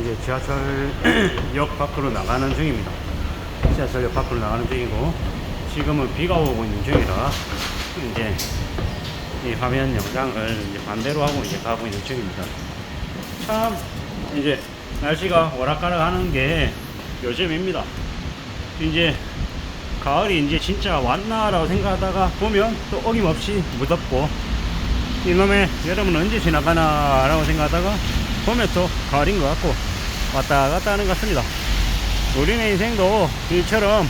이제 지하철역 밖으로 나가는 중입니다. 지하철역 밖으로 나가는 중이고 지금은 비가 오고 있는 중이라 이제 이 화면 영상을 이제 반대로 하고 이제 가고 있는 중입니다. 참 이제 날씨가 오락가락하는 게 요즘입니다. 이제 가을이 이제 진짜 왔나라고 생각하다가 보면 또 어김없이 무덥고 이놈의 여름은 언제 지나가나라고 생각하다가 보면 또 가을인 것 같고 왔다 갔다 하는 것 같습니다. 우리네 인생도 이처럼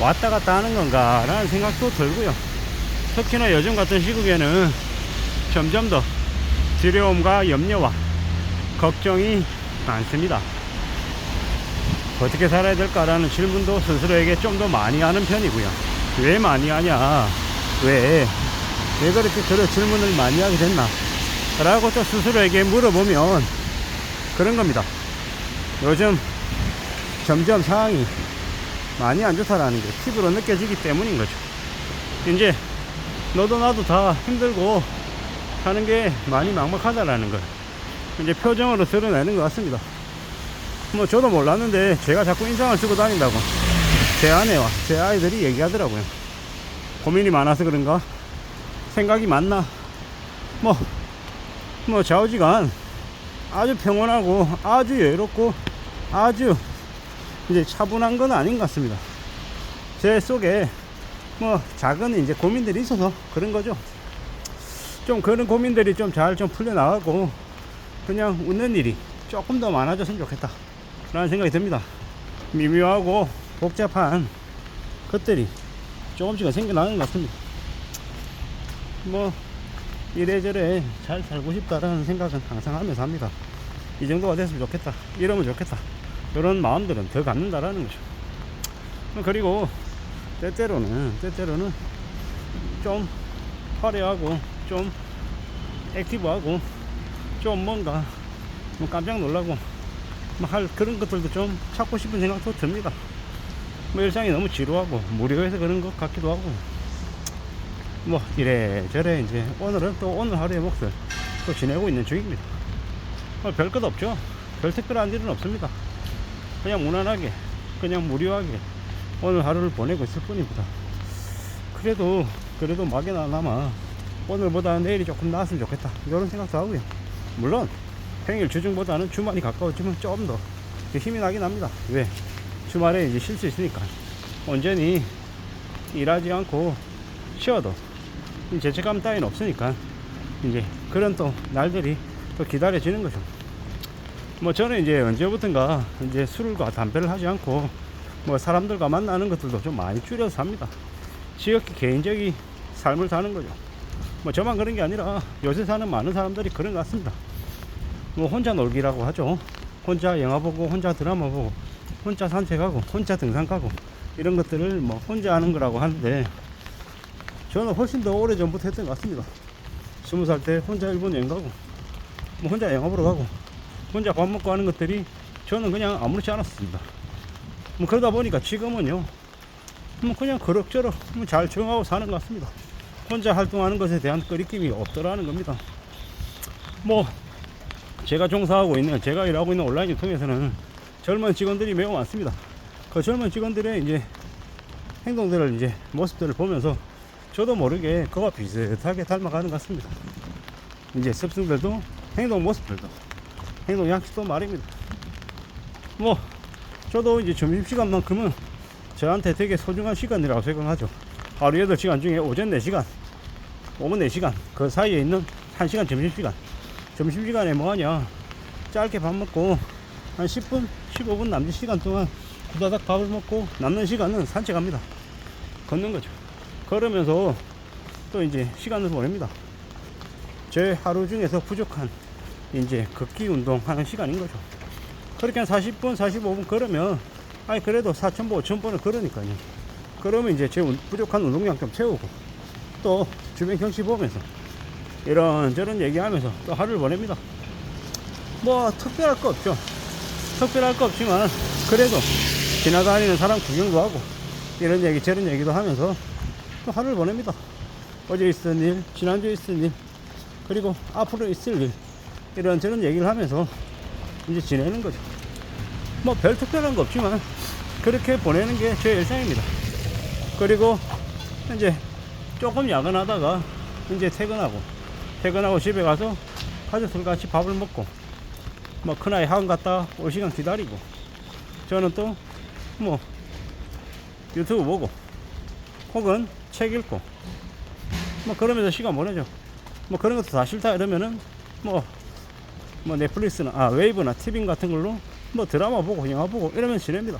왔다 갔다 하는 건가 라는 생각도 들고요. 특히나 요즘 같은 시국에는 점점 더 두려움과 염려와 걱정이 많습니다. 어떻게 살아야 될까라는 질문도 스스로에게 좀 더 많이 하는 편이고요. 왜 많이 하냐? 왜? 왜 그렇게 그런 질문을 많이 하게 됐나? 라고 또 스스로에게 물어보면 그런 겁니다. 요즘 점점 상황이 많이 안 좋다라는 게 피부로 느껴지기 때문인 거죠. 이제 너도 나도 다 힘들고 하는 게 많이 막막하다라는 걸 이제 표정으로 드러내는 것 같습니다. 뭐 저도 몰랐는데 제가 자꾸 인상을 쓰고 다닌다고 제 아내와 제 아이들이 얘기하더라고요. 고민이 많아서 그런가? 생각이 많나? 뭐, 뭐 좌우지간 아주 평온하고 아주 여유롭고 아주 이제 차분한 건 아닌 것 같습니다. 제 속에 뭐 작은 이제 고민들이 있어서 그런 거죠. 좀 그런 고민들이 좀 잘좀 풀려나가고 그냥 웃는 일이 조금 더 많아졌으면 좋겠다. 라는 생각이 듭니다. 미묘하고 복잡한 것들이 조금씩은 생겨나는 것 같습니다. 뭐, 이래저래 잘 살고 싶다라는 생각은 항상 하면서 합니다. 이 정도가 됐으면 좋겠다. 이러면 좋겠다. 이런 마음들은 더 갖는다라는 거죠. 뭐 그리고 때때로는, 때때로는 좀 화려하고 좀 액티브하고 좀 뭔가 뭐 깜짝 놀라고 뭐할 그런 것들도 좀 찾고 싶은 생각도 듭니다. 뭐 일상이 너무 지루하고 무료해서 그런 것 같기도 하고 뭐 이래저래 이제 오늘은 또 오늘 하루의 몫을 또 지내고 있는 중입니다. 뭐 별것 없죠. 별 특별한 일은 없습니다. 그냥 무난하게 그냥 무료하게 오늘 하루를 보내고 있을 뿐입니다. 그래도 그래도 막연하나마 오늘보다 내일이 조금 나았으면 좋겠다 이런 생각도 하고요. 물론 평일 주중보다는 주말이 가까워지면 좀 더 힘이 나긴 합니다. 왜? 주말에 이제 쉴 수 있으니까. 온전히 일하지 않고 쉬어도 이 죄책감 따위는 없으니까 이제 그런 또 날들이 또 기다려지는 거죠. 뭐 저는 이제 언제부턴가 이제 술과 담배를 하지 않고 뭐 사람들과 만나는 것들도 좀 많이 줄여서 삽니다. 지역의 개인적인 삶을 사는 거죠. 뭐 저만 그런 게 아니라 요새 사는 많은 사람들이 그런 것 같습니다. 뭐 혼자 놀기라고 하죠. 혼자 영화 보고 혼자 드라마 보고 혼자 산책하고 혼자 등산 가고 이런 것들을 뭐 혼자 하는 거라고 하는데 저는 훨씬 더 오래 전부터 했던 것 같습니다. 스무 살 때 혼자 일본 여행 가고 뭐 혼자 영화 보러 가고 혼자 밥 먹고 하는 것들이 저는 그냥 아무렇지 않았습니다. 뭐 그러다 보니까 지금은요 뭐 그냥 그럭저럭 뭐잘 적응하고 사는 것 같습니다. 혼자 활동하는 것에 대한 꺼리낌이 없더라는 겁니다. 뭐 제가 종사하고 있는 제가 일하고 있는 온라인을 통해서는 젊은 직원들이 매우 많습니다. 그 젊은 직원들의 이제 행동들을 이제 모습들을 보면서 저도 모르게 그와 비슷하게 닮아가는 것 같습니다. 이제 습승들도 행동 모습들도 행동 양식도 말입니다. 뭐 저도 이제 점심 시간만큼은 저한테 되게 소중한 시간이라고 생각하죠. 하루 8시간 중에 오전 4시간, 오후 4시간 그 사이에 있는 1시간 점심시간 점심시간에 뭐하냐 짧게 밥 먹고 한 10분 15분 남는 시간 동안 후다닥 밥을 먹고 남는 시간은 산책합니다 걷는 거죠 걸으면서 또 이제 시간을 보냅니다 제 하루 중에서 부족한 이제 걷기 운동 하는 시간인 거죠 그렇게 한 40분 45분 걸으면 아니 그래도 4,000보 5,000번을 걸으니까요 그러면 이제 제 운- 부족한 운동량 좀 채우고 또 주변 경치 보면서 이런저런 얘기하면서 또 하루를 보냅니다. 뭐 특별할 거 없죠. 특별할 거 없지만 그래도 지나다니는 사람 구경도 하고 이런 얘기 저런 얘기도 하면서 또 하루를 보냅니다. 어제 있었던 일, 지난주에 있었던 일, 그리고 앞으로 있을 일 이런저런 얘기를 하면서 이제 지내는 거죠. 뭐 별 특별한 거 없지만 그렇게 보내는 게 제 일상입니다. 그리고 이제 조금 야근하다가 이제 퇴근하고 퇴근하고 집에 가서 가족들 같이 밥을 먹고 뭐 큰아이 학원 갔다 올 시간 기다리고 저는 또 뭐 유튜브 보고 혹은 책 읽고 뭐 그러면서 시간 보내죠. 뭐 그런 것도 다 싫다 이러면은 뭐뭐 넷플릭스나 아 웨이브나 티빙 같은 걸로 뭐 드라마 보고 영화 보고 이러면 지냅니다.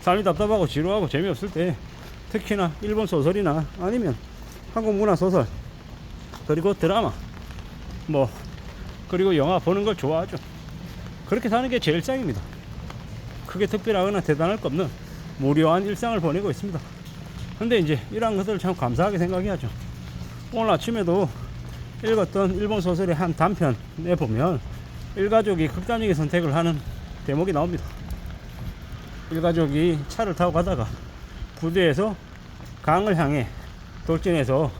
삶이 답답하고 지루하고 재미없을 때 특히나 일본 소설이나 아니면 한국 문화 소설 그리고 드라마 뭐 그리고 영화 보는 걸 좋아하죠. 그렇게 사는 게 제 일상입니다. 크게 특별하거나 대단할 거 없는 무료한 일상을 보내고 있습니다. 근데 이제 이러한 것들을 참 감사하게 생각해야죠. 오늘 아침에도 읽었던 일본 소설의 한 단편에 보면 일가족이 극단적인 선택을 하는 대목이 나옵니다. 일가족이 차를 타고 가다가 부두에서 강을 향해 돌진해서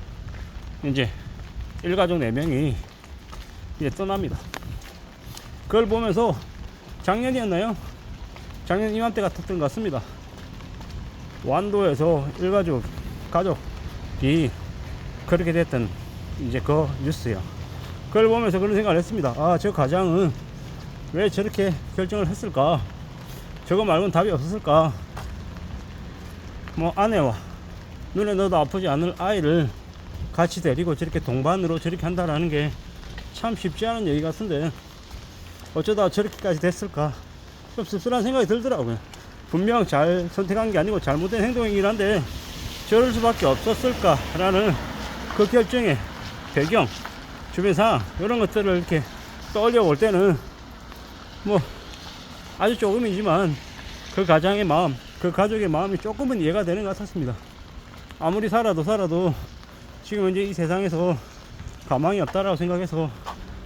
이제 일가족 4명이 이제 떠납니다. 그걸 보면서 작년이었나요? 작년 이맘때 같았던 것 같습니다. 완도에서 일가족 가족이 그렇게 됐던 이제 그 뉴스요. 그걸 보면서 그런 생각을 했습니다. 아, 저 가장은 왜 저렇게 결정을 했을까? 저거 말고는 답이 없었을까? 뭐 아내와 눈에 넣어도 아프지 않을 아이를 같이 데리고 저렇게 동반으로 저렇게 한다라는 게 참 쉽지 않은 얘기 같은데 어쩌다 저렇게까지 됐을까? 좀 씁쓸한 생각이 들더라고요. 분명 잘 선택한 게 아니고 잘못된 행동이긴 한데 저럴 수밖에 없었을까라는 그 결정의 배경, 주변 상황 이런 것들을 이렇게 떠올려 볼 때는 뭐 아주 조금이지만 그 가장의 마음, 그 가족의 마음이 조금은 이해가 되는 것 같았습니다. 아무리 살아도 살아도 지금 현재 이 세상에서 가망이 없다라고 생각해서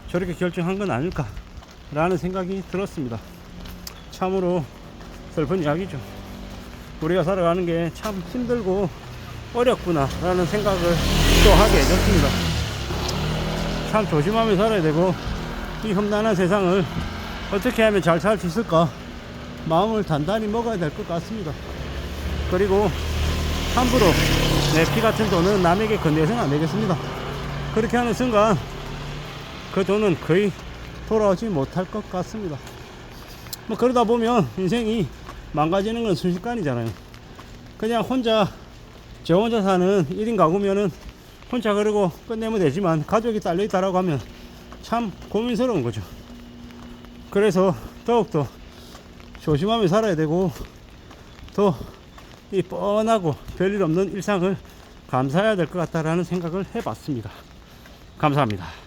저렇게 결정한 건 아닐까라는 생각이 들었습니다. 참으로 슬픈 이야기죠. 우리가 살아가는 게 참 힘들고 어렵구나 라는 생각을 또 하게 해줬습니다. 참 조심하며 살아야 되고 이 험난한 세상을 어떻게 하면 잘 살 수 있을까 마음을 단단히 먹어야 될 것 같습니다. 그리고 함부로 내 피 같은 돈은 남에게 건네서는 안 되겠습니다. 그렇게 하는 순간 그 돈은 거의 돌아오지 못할 것 같습니다. 뭐 그러다 보면 인생이 망가지는 건 순식간이잖아요. 그냥 혼자 저 혼자 사는 1인 가구면은 혼자 그러고 끝내면 되지만 가족이 딸려 있다라고 하면 참 고민스러운 거죠. 그래서 더욱더 조심하며 살아야 되고 더이 뻔하고 별일 없는 일상을 감사해야 될 것 같다라는 생각을 해봤습니다. 감사합니다.